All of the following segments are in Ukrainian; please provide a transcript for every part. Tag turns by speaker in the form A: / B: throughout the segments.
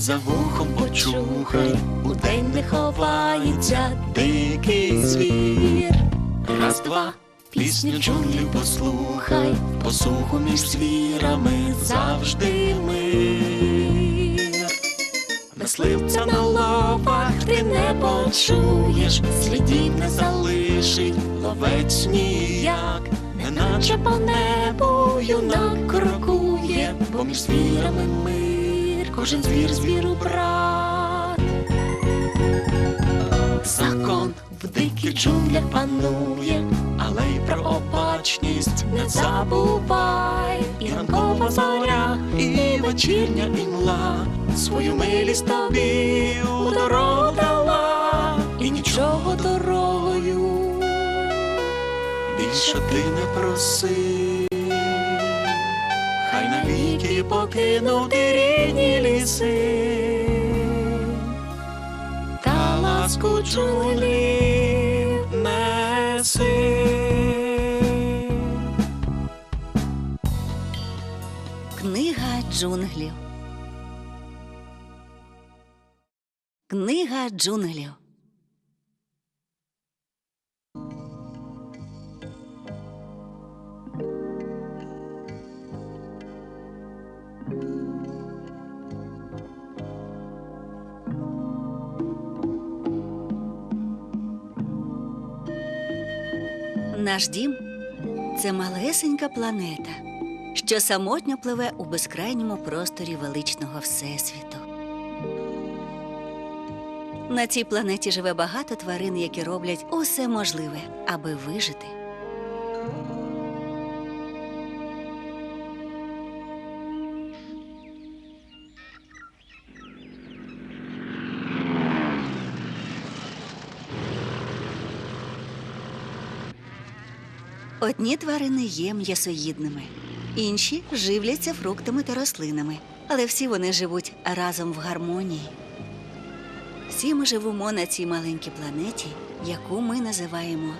A: за вухом почухай, у день не ховається дикий звір. Раз, два, пісню джунглів послухай, посуху між звірами завжди мир. Мисливця на ловах ти не почуєш, слідів не залишить. Ловець ніяк, неначе по небу юнак крокує, поміж звірами мир, кожен звір звіру брат. Закон в диких джунглях панує, але й про обачність не забувай. І ранкова зоря, і вечірня імла свою милість тобі у дорогу дала, і нічого дорогою більше ти не проси. Навіки покинути рідні ліси та ласку джунглів неси.
B: Книга джунглів. Книга джунглів. Наш дім це малесенька планета, що самотньо пливе у безкрайньому просторі величного Всесвіту. На цій планеті живе багато тварин, які роблять усе можливе, аби вижити. Одні тварини є м'ясоїдними, інші живляться фруктами та рослинами, але всі вони живуть разом в гармонії. Всі ми живемо на цій маленькій планеті, яку ми називаємо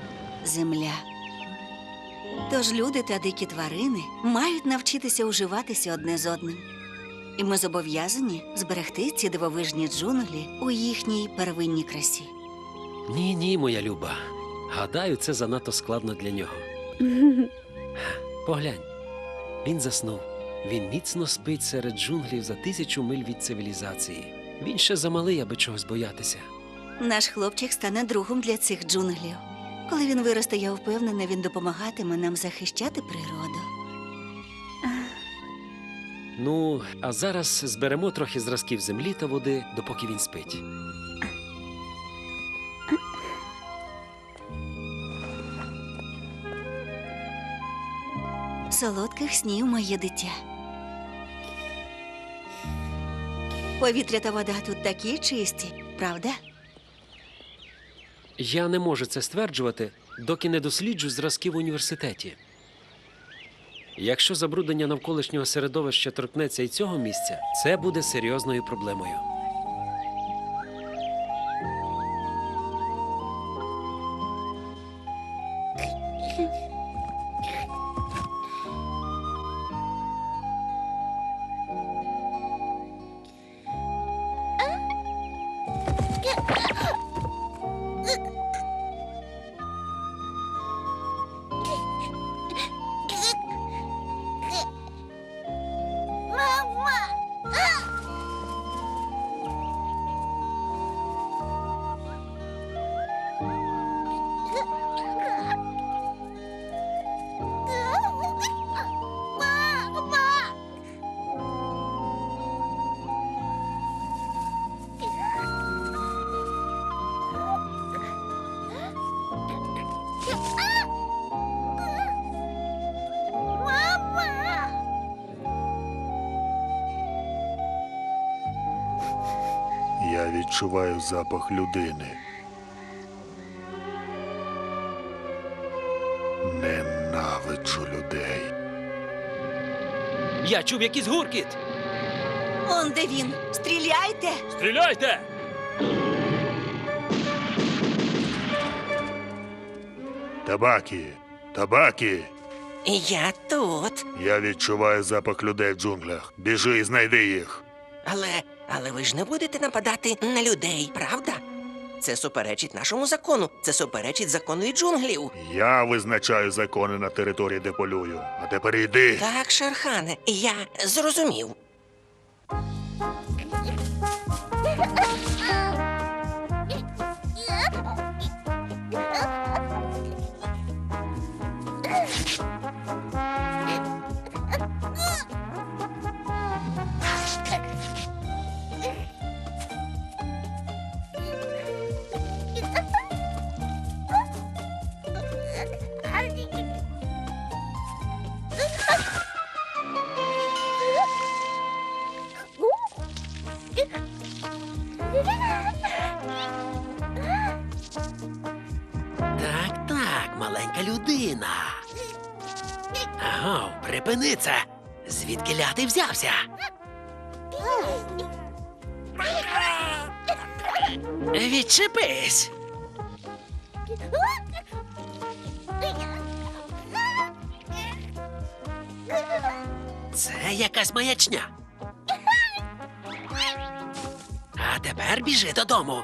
B: Земля. Тож люди та дикі тварини мають навчитися уживатися одне з одним. І ми зобов'язані зберегти ці дивовижні джунглі у їхній первинній красі.
C: Ні, ні, моя люба. Гадаю, це занадто складно для нього. Поглянь, він заснув. Він міцно спить серед джунглів за тисячу миль від цивілізації. Він ще замалий, аби чогось боятися.
B: Наш хлопчик стане другом для цих джунглів. Коли він виросте, я впевнена, він допомагатиме нам захищати природу.
C: Ну, а зараз зберемо трохи зразків землі та води, допоки він спить.
B: Солодких снів, моє дитя. Повітря та вода тут такі чисті, правда?
C: Я не можу це стверджувати, доки не досліджу зразки в університеті. Якщо забруднення навколишнього середовища торкнеться і цього місця, це буде серйозною проблемою.
D: Відчуваю запах людини. Ненавиджу людей.
C: Я чув якийсь гуркіт.
B: Он де він? Стріляйте!
C: Стріляйте!
D: Табакі! Табакі!
E: Я тут.
D: Я відчуваю запах людей в джунглях. Біжи і знайди їх.
E: Але Але ви ж не будете нападати на людей, правда? Це суперечить нашому закону. Це суперечить закону і джунглів.
D: Я визначаю закони на території, де полюю. А тепер йди.
E: Так, Шерхане, я зрозумів.
C: Аго, припини це. Звідки ляти взявся? Відчепись. Це якась маячня. А тепер біжи додому.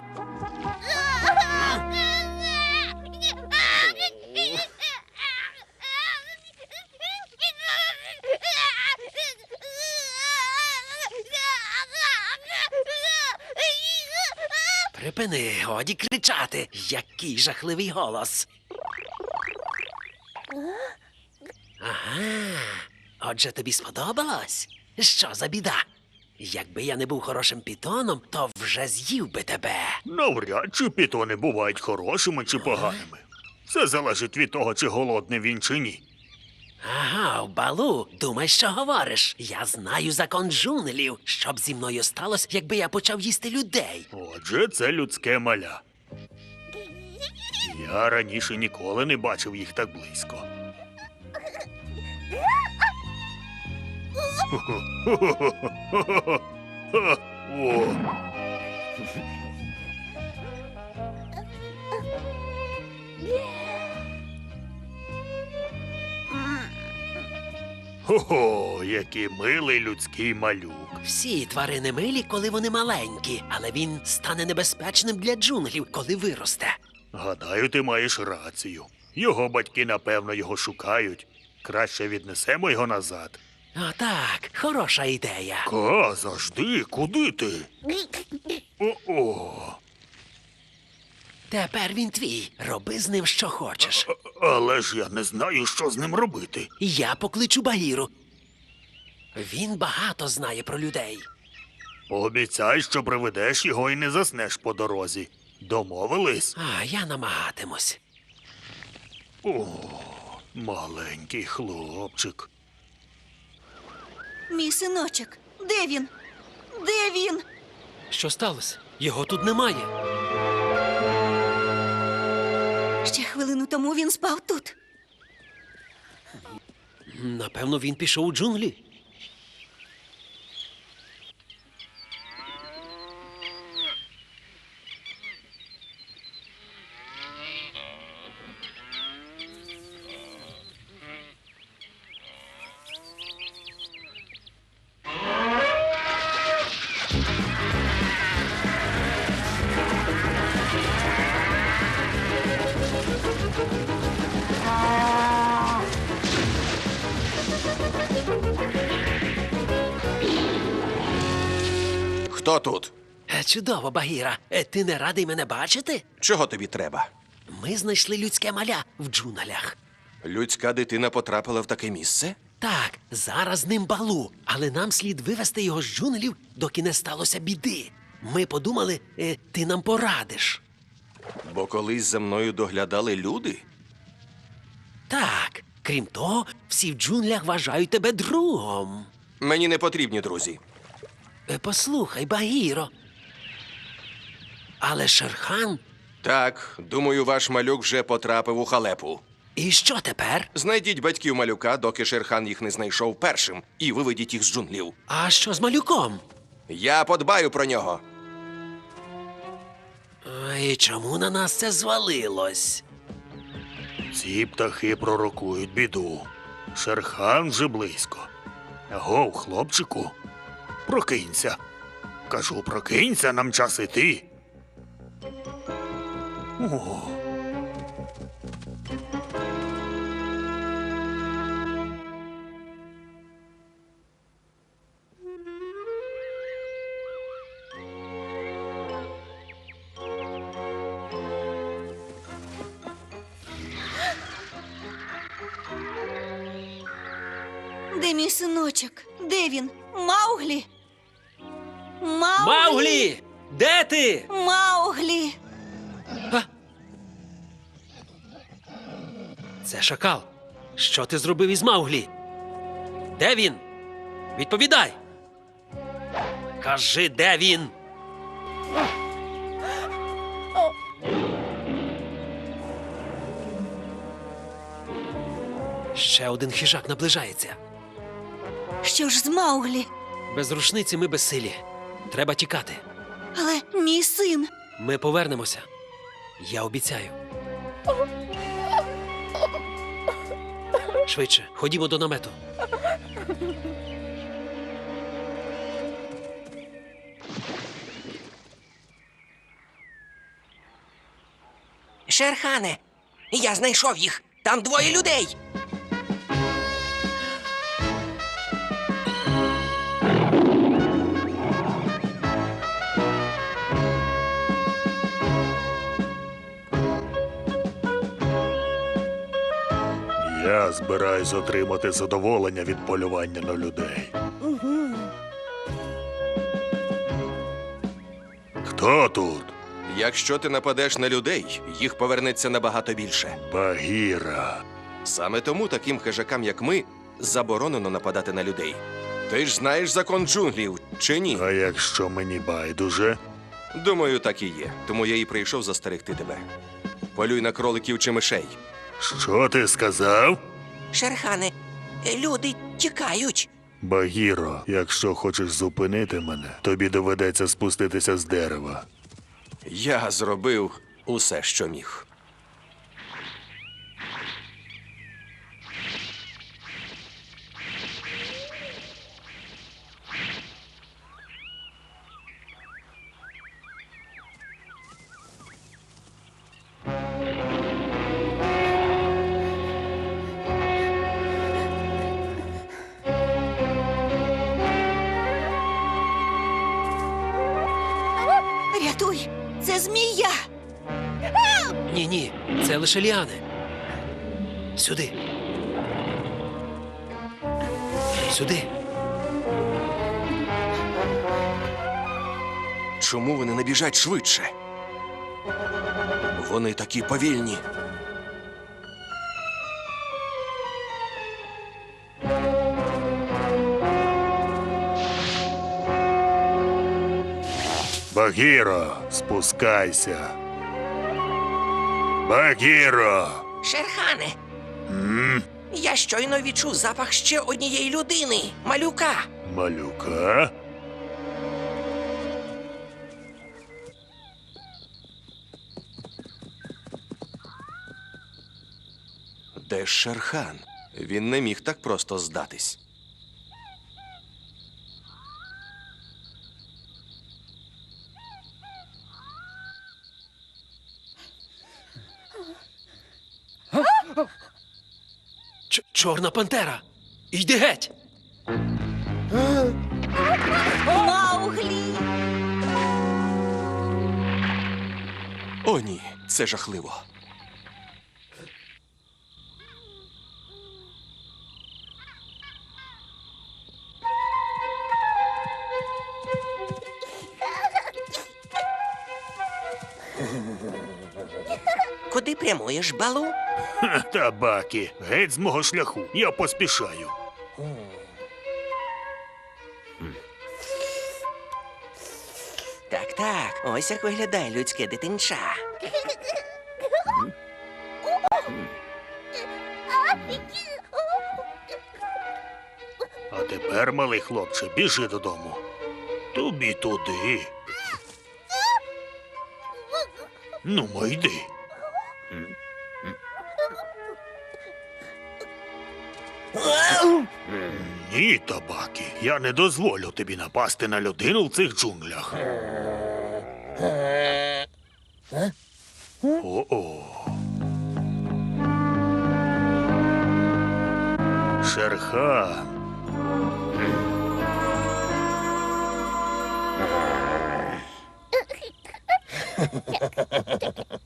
C: Припини, годі кричати. Який жахливий голос. Ага. Отже, тобі сподобалось? Що за біда? Якби я не був хорошим пітоном, то вже з'їв би тебе.
D: Навряд чи пітони бувають хорошими чи поганими. Це залежить від того, чи голодний він чи ні.
C: Ага, балу, думай, що говориш. Я знаю закон джунглів. Що б зі мною сталося, якби я почав їсти людей.
D: Отже, це людське маля. Я раніше ніколи не бачив їх так близько. О, Хо-хо, який милий людський малюк.
C: Всі тварини милі, коли вони маленькі, але він стане небезпечним для джунглів, коли виросте.
D: Гадаю, ти маєш рацію. Його батьки, напевно, його шукають. Краще віднесемо його назад.
C: А так, хороша ідея.
D: Ка, завжди, куди ти? О-о.
C: Тепер він твій. Роби з ним що хочеш.
D: Але ж я не знаю, що з ним робити.
C: Я покличу Багіру. Він багато знає про людей.
D: Обіцяй, що приведеш його і не заснеш по дорозі. Домовились?
C: А я намагатимусь.
D: О, маленький хлопчик.
B: Мій синочок, де він? Де він?
C: Що сталося? Його тут немає.
B: Хвилину тому він спав тут.
C: Напевно, він пішов у джунглі.
F: Тут?
C: Е, Чудово, Багіра. Е, Ти не радий мене бачити?
F: Чого тобі треба?
C: Ми знайшли людське маля в джунглях.
F: Людська дитина потрапила в таке місце?
C: Так, зараз з ним балу, але нам слід вивести його з джунглів, доки не сталося біди. Ми подумали, е, ти нам порадиш.
F: Бо колись за мною доглядали люди.
C: Так, крім того, всі в джунглях вважають тебе другом.
F: Мені не потрібні друзі.
C: Е, Послухай, Багіро. Але Шерхан,
F: Так, думаю, ваш малюк вже потрапив у халепу.
C: і що тепер?
F: Знайдіть батьків малюка, доки Шерхан їх не знайшов першим, і виведіть їх з джунглів.
C: А що з малюком?
F: Я подбаю про нього.
C: І чому на нас це звалилось?
D: Ці птахи пророкують біду. Шерхан вже близько. Агов, хлопчику, прокинься. кажу, прокинься, нам час іти. О,
B: Де мій синочок? Де він? Мауглі? Мауглі!
C: Мауглі! Де ти?
B: Мауглі!
C: Це шакал. Що ти зробив із Мауглі? Де він? Відповідай. Кажи, де він? Ще один хижак наближається.
B: Що ж з Мауглі?
C: Без рушниці ми безсилі. Треба тікати.
B: Але мій син.
C: Ми повернемося. Я обіцяю. Швидше, ходімо до намету.
E: Шерхане, я знайшов їх. Там двоє людей.
D: Я збираюсь отримати задоволення від полювання на людей. Хто тут?
F: Якщо ти нападеш на людей, їх повернеться набагато більше.
D: Багіра.
F: Саме тому таким хижакам, як ми, заборонено нападати на людей. Ти ж знаєш закон джунглів, чи ні?
D: А якщо мені байдуже?
F: Думаю, так і є. Тому я і прийшов застерегти тебе. Полюй на кроликів чи мишей.
D: Що ти сказав?
E: Шерхане, люди тікають.
D: Багіро, якщо хочеш зупинити мене, тобі доведеться спуститися з дерева.
F: Я зробив усе, що міг.
C: Лише ліани. Сюди. Сюди.
F: Чому вони не біжать швидше? Вони такі повільні.
D: Багіро, спускайся. Багіро!
E: Шерхане. Я щойно відчув запах ще однієї людини малюка.
D: Малюка?
F: Де ж Шерхан? Він не міг так просто здатись.
C: Ч- Чорна пантера. Йди геть.
B: Мауглі!
F: О, ні, це жахливо.
E: Куди прямуєш, балу?
D: Ха, Табаки, геть з мого шляху. Я поспішаю.
E: Так, так, ось як виглядає людське дитинча.
D: А тепер, малий хлопче, біжи додому. Тобі туди. Ну, мо йди. Ні, табакі, я не дозволю тобі напасти на людину в цих джунглях. О-о. Шерхан.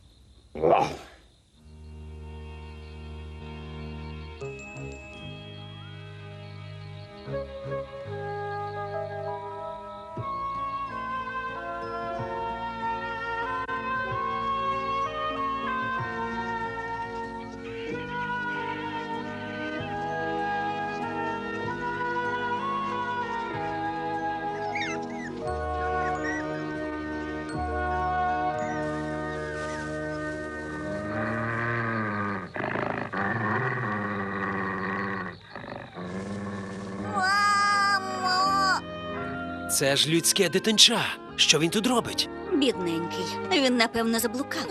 C: Це ж людське дитинча. Що він тут робить?
B: Бідненький. Він, напевно, заблукав.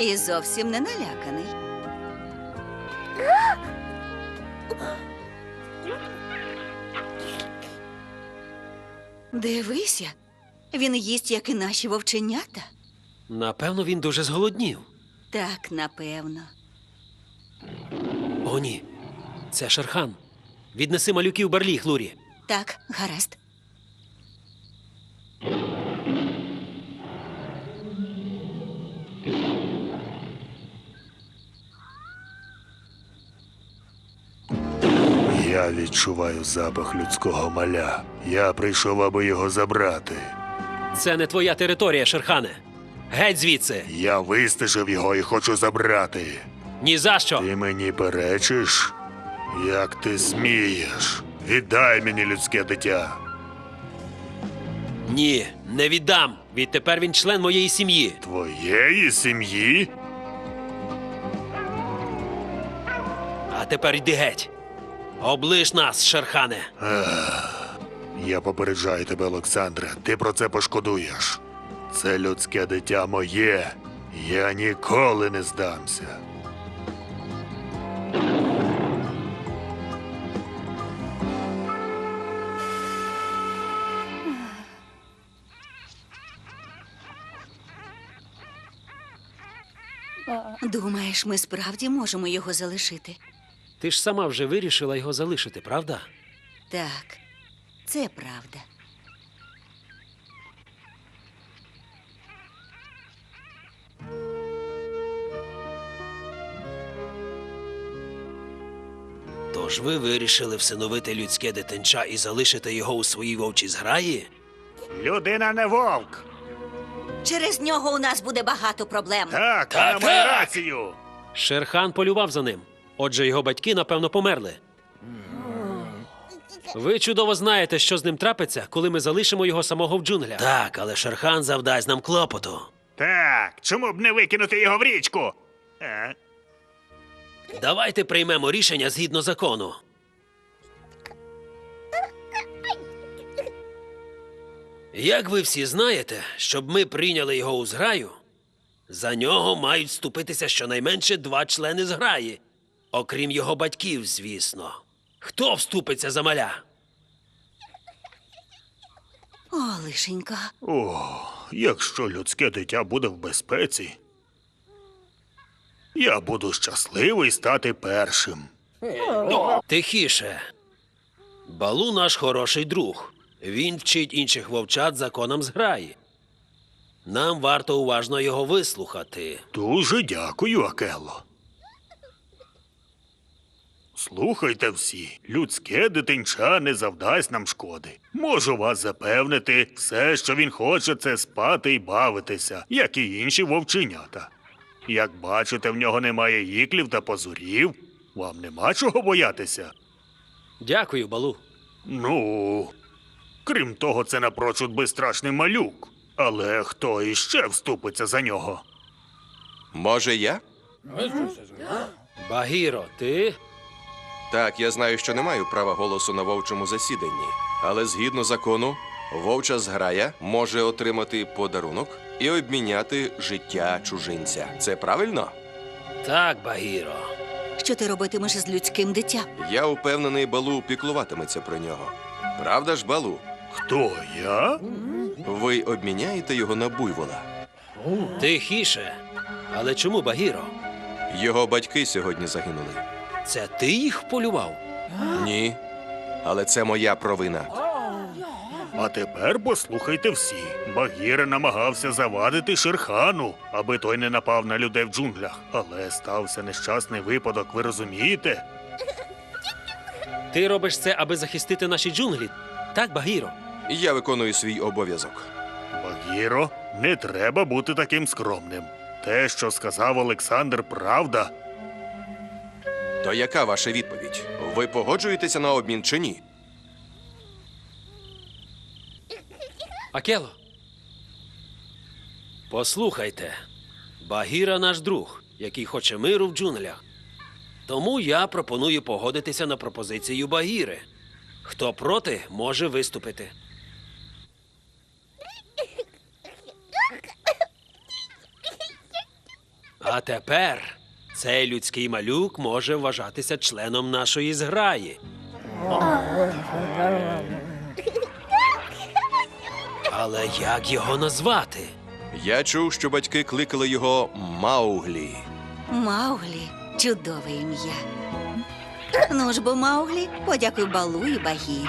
B: І зовсім не наляканий. Дивися, він їсть, як і наші вовченята.
C: Напевно, він дуже зголоднів.
B: Так, напевно.
C: О, ні. Це Шерхан. Віднеси малюків барліг, Лурі.
B: Так, гаразд.
D: Я відчуваю запах людського маля. Я прийшов, аби його забрати.
C: Це не твоя територія, Шерхане. Геть звідси.
D: Я вистежив його і хочу забрати.
C: Ні за що.
D: Ти мені перечиш? Як ти смієш? Віддай мені людське дитя.
C: Ні, не віддам. Відтепер він член моєї сім'ї.
D: Твоєї сім'ї?
C: А тепер йди геть. Облиш нас, Шерхане.
D: Я попереджаю тебе, Олександре, ти про це пошкодуєш. Це людське дитя моє. Я ніколи не здамся.
B: Думаєш, ми справді можемо його залишити?
C: Ти ж сама вже вирішила його залишити, правда?
B: Так, це правда.
C: Тож ви вирішили всиновити людське дитинча і залишити його у своїй вовчій зграї?
D: Людина не вовк.
B: Через нього у нас буде багато проблем.
D: Так,
C: Так,
D: вона має
C: так.
D: рацію.
C: Шерхан полював за ним. Отже, його батьки, напевно, померли. Ви чудово знаєте, що з ним трапиться, коли ми залишимо його самого в джунглях. Так, але Шерхан завдасть нам клопоту.
D: Так, чому б не викинути його в річку? Е?
C: Давайте приймемо рішення згідно закону. Як ви всі знаєте, щоб ми прийняли його у зграю, за нього мають вступитися щонайменше два члени зграї, окрім його батьків, звісно. Хто вступиться за маля?
B: О, лишенька.
D: О, якщо людське дитя буде в безпеці, я буду щасливий стати першим.
C: Тихіше. Балу наш хороший друг. Він вчить інших вовчат законам зграї. Нам варто уважно його вислухати.
D: Дуже дякую, Акело. Слухайте всі, людське дитинча не завдасть нам шкоди. Можу вас запевнити, все, що він хоче, це спати і бавитися, як і інші вовченята. Як бачите, в нього немає іклів та позурів, вам нема чого боятися.
C: Дякую, Балу.
D: Ну, крім того, це напрочуд безстрашний малюк. Але хто іще вступиться за нього?
F: Може, я?
C: Багіро, ти?
F: Так, я знаю, що не маю права голосу на вовчому засіданні, але згідно закону, Вовча зграя може отримати подарунок і обміняти життя чужинця. Це правильно?
C: Так, Багіро.
B: Що ти робитимеш з людським дитям?
F: Я впевнений, Балу піклуватиметься про нього. Правда ж, Балу?
D: Хто я?
F: Ви обміняєте його на буйвола.
C: Тихіше. Але чому, Багіро?
F: Його батьки сьогодні загинули.
C: Це ти їх полював?
F: Ні. Але це моя провина.
D: А тепер послухайте всі. Багіра намагався завадити Шерхану, аби той не напав на людей в джунглях. Але стався нещасний випадок, ви розумієте?
C: Ти робиш це, аби захистити наші джунглі. Так, Багіро?
F: Я виконую свій обов'язок.
D: Багіро, не треба бути таким скромним. Те, що сказав Олександр, правда.
F: То яка ваша відповідь? Ви погоджуєтеся на обмін чи ні?
C: Акело. Послухайте, Багіра наш друг, який хоче миру в джунглях. Тому я пропоную погодитися на пропозицію Багіри. Хто проти, може виступити. А тепер цей людський малюк може вважатися членом нашої зграї. Але як його назвати?
F: Я чув, що батьки кликали його Мауглі.
B: Мауглі чудове ім'я. Ну ж бо Мауглі, подякуй Балу і Багірі.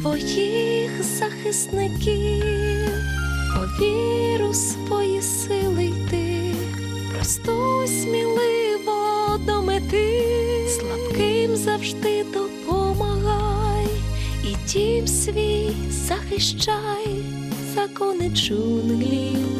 A: своїх захисників, по віру свої сили йти, просто сміливо до мети, слабким завжди допомагай, і дім свій захищай, закони джунглів.